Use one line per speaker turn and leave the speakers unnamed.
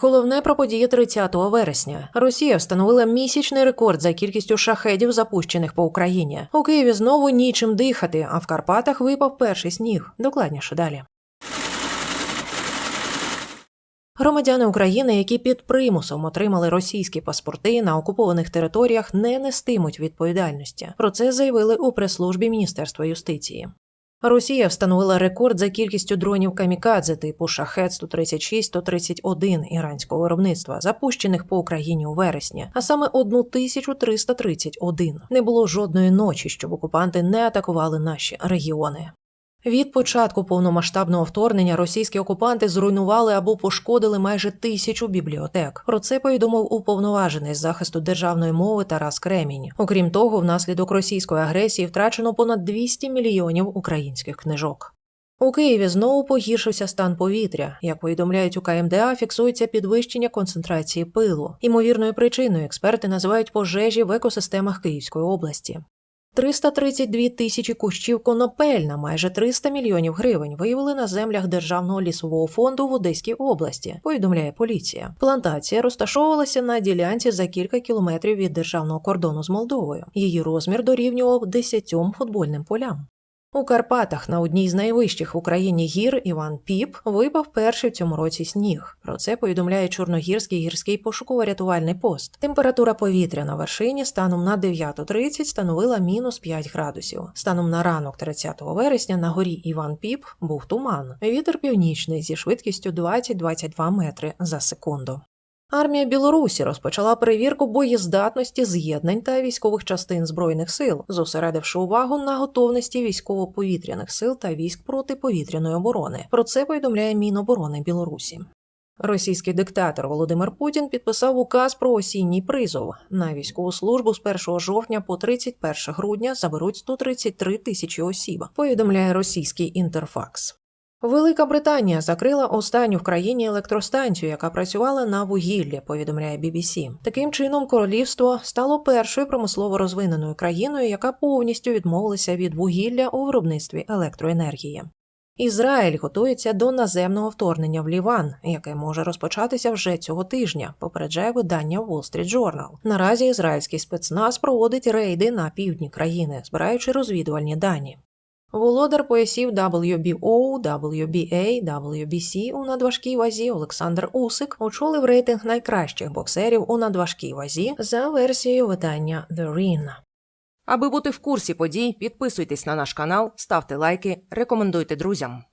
Головне про події 30 вересня. Росія встановила місячний рекорд за кількістю шахедів, запущених по Україні. У Києві знову нічим дихати, а в Карпатах випав перший сніг. Докладніше далі. Громадяни України, які під примусом отримали російські паспорти на окупованих територіях, не нестимуть відповідальності. Про це заявили у прес-службі Міністерства юстиції. Росія встановила рекорд за кількістю дронів камікадзе типу шахет 136 131 іранського виробництва, запущених по Україні у вересні, а саме 1331. Не було жодної ночі, щоб окупанти не атакували наші регіони. Від початку повномасштабного вторгнення російські окупанти зруйнували або пошкодили майже тисячу бібліотек. Про це повідомив уповноважений з захисту державної мови Тарас Кремінь. Окрім того, внаслідок російської агресії втрачено понад 200 мільйонів українських книжок. У Києві знову погіршився стан повітря. Як повідомляють у КМДА, фіксується підвищення концентрації пилу. Імовірною причиною експерти називають пожежі в екосистемах Київської області. 332 тисячі кущів конопель на майже 300 мільйонів гривень виявили на землях Державного лісового фонду в Одеській області, повідомляє поліція. Плантація розташовувалася на ділянці за кілька кілометрів від державного кордону з Молдовою. Її розмір дорівнював 10 футбольним полям. У Карпатах на одній з найвищих в Україні гір Іван Піп випав перший в цьому році сніг. Про це повідомляє Чорногірський гірський пошуково-рятувальний пост. Температура повітря на вершині станом на 9.30 становила мінус 5 градусів. Станом на ранок 30 вересня на горі Іван Піп був туман. Вітер північний зі швидкістю 20-22 метри за секунду. Армія Білорусі розпочала перевірку боєздатності з'єднань та військових частин збройних сил, зосередивши увагу на готовності військово-повітряних сил та військ протиповітряної оборони. Про це повідомляє Міноборони Білорусі. Російський диктатор Володимир Путін підписав указ про осінній призов. На військову службу з 1 жовтня по 31 грудня заберуть 133 тисячі осіб. Повідомляє російський інтерфакс. Велика Британія закрила останню в країні електростанцію, яка працювала на вугіллі, повідомляє BBC. Таким чином, королівство стало першою промислово розвиненою країною, яка повністю відмовилася від вугілля у виробництві електроенергії. Ізраїль готується до наземного вторгнення в Ліван, яке може розпочатися вже цього тижня. Попереджає видання Wall Street Journal. Наразі ізраїльський спецназ проводить рейди на півдні країни, збираючи розвідувальні дані. Володар поясів WBO, WBA, WBC у надважкій вазі Олександр Усик очолив рейтинг найкращих боксерів у надважкій вазі за версією видання The Ring.
Аби бути в курсі подій, підписуйтесь на наш канал, ставте лайки, рекомендуйте друзям.